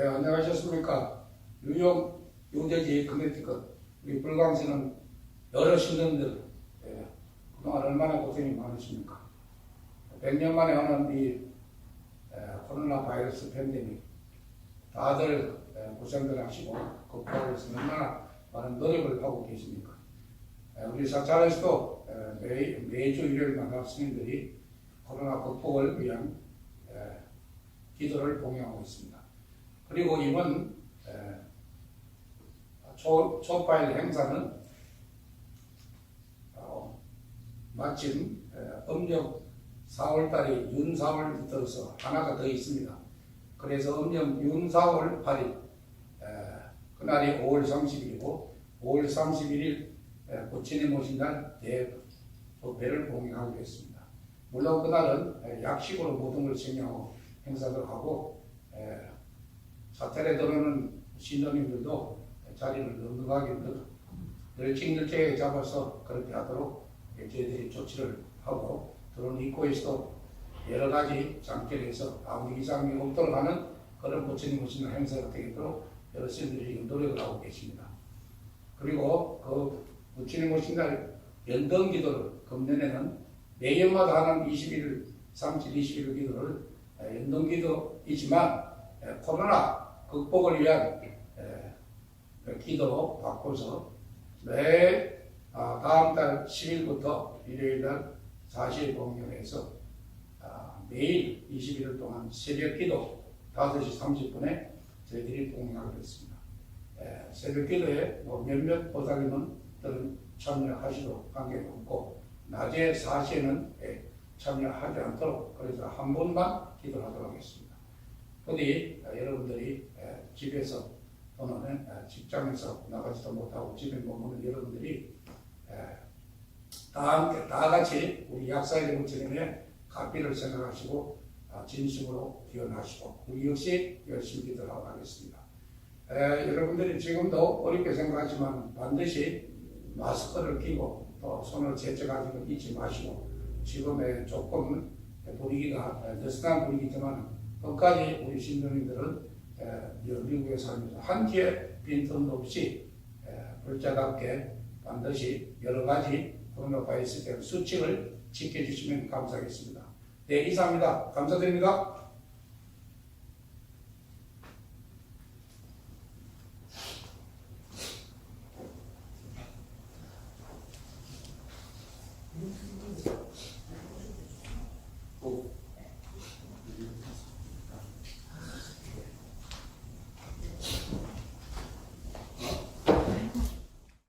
네, 안녕하셨습니까? 뉴욕, 뉴저지, 커네티컷, 우리 불광시는 여러 신도들, 예, 그동안 얼마나 고생이 많으십니까? 100년 만에 오는 이 예, 코로나 바이러스 팬데믹, 다들 예, 고생들 하시고 극복하기 위해서 얼마나 많은 노력을 하고 계십니까? 예, 우리 사찰에서도 예, 매, 매주 일요일마다 스님들이 코로나 극복을 위한 예, 기도를 봉양하고 있습니다. 그리고 이번 초파일 행사는 어, 마침 에, 음력 4월달이 윤 4월 들어서 하나가 더 있습니다. 그래서 음력 윤 4월 8일 에, 그날이 5월 30일이고 5월 31일 에, 부처님 오신 날 대배를 봉행하기로 했습니다. 물론 그날은 에, 약식으로 모든 걸 진행하고 행사를 하고 에, 사찰에 들어오는 신도님들도 자리를 넉넉하게 늘- 늘직늘직하게 잡아서 그렇게 하도록 저희들이 조치를 하고 들어오는 입구에서도 여러 가지 장결에서 아무 이상이 없도록 하는 그런 부처님 오시는 행사가 되도록 여러 신들이 노력을 하고 계십니다. 그리고 그 부처님 오신 날 연등 기도를 금년에는 매년마다 하는 21일, 30, 21일 기도를 연등 기도이지만 에, 코로나 극복을 위한 에, 그 기도로 바꿔서 매 아, 다음 달 10일부터 일요일 날 4시에 공연해서 아, 매일 21일 동안 새벽 기도 5시 30분에 저희들이 공연하기로 했습니다. 에, 새벽 기도에 뭐 몇몇 보살님은 참여하시도 관계없고 낮에 4시에는 에, 참여하지 않도록 그래서 한 분만 기도하도록 하겠습니다. 부디 어, 여러분들이 에, 집에서 또는 에, 직장에서 나가지도 못하고 집에 머무는 여러분들이 에, 다 함께 다 같이 우리 약사의 부처님의 가비를 생각하시고 아, 진심으로 기원하시고 우리 역시 열심히 기도하고 하겠습니다. 에, 여러분들이 지금도 어렵게 생각하지만 반드시 마스크를 끼고 또 손을 재채가지고 잊지 마시고 지금의 조금 분위기가 느슨한 분위기지만 끝까지 우리 신도님들은 미국에 살면서 한 끼의 빈틈도 없이 에, 불자답게 반드시 여러 가지 코로나 바이러스에 대한 수칙을 지켜주시면 감사하겠습니다. 네, 이상입니다. 감사드립니다.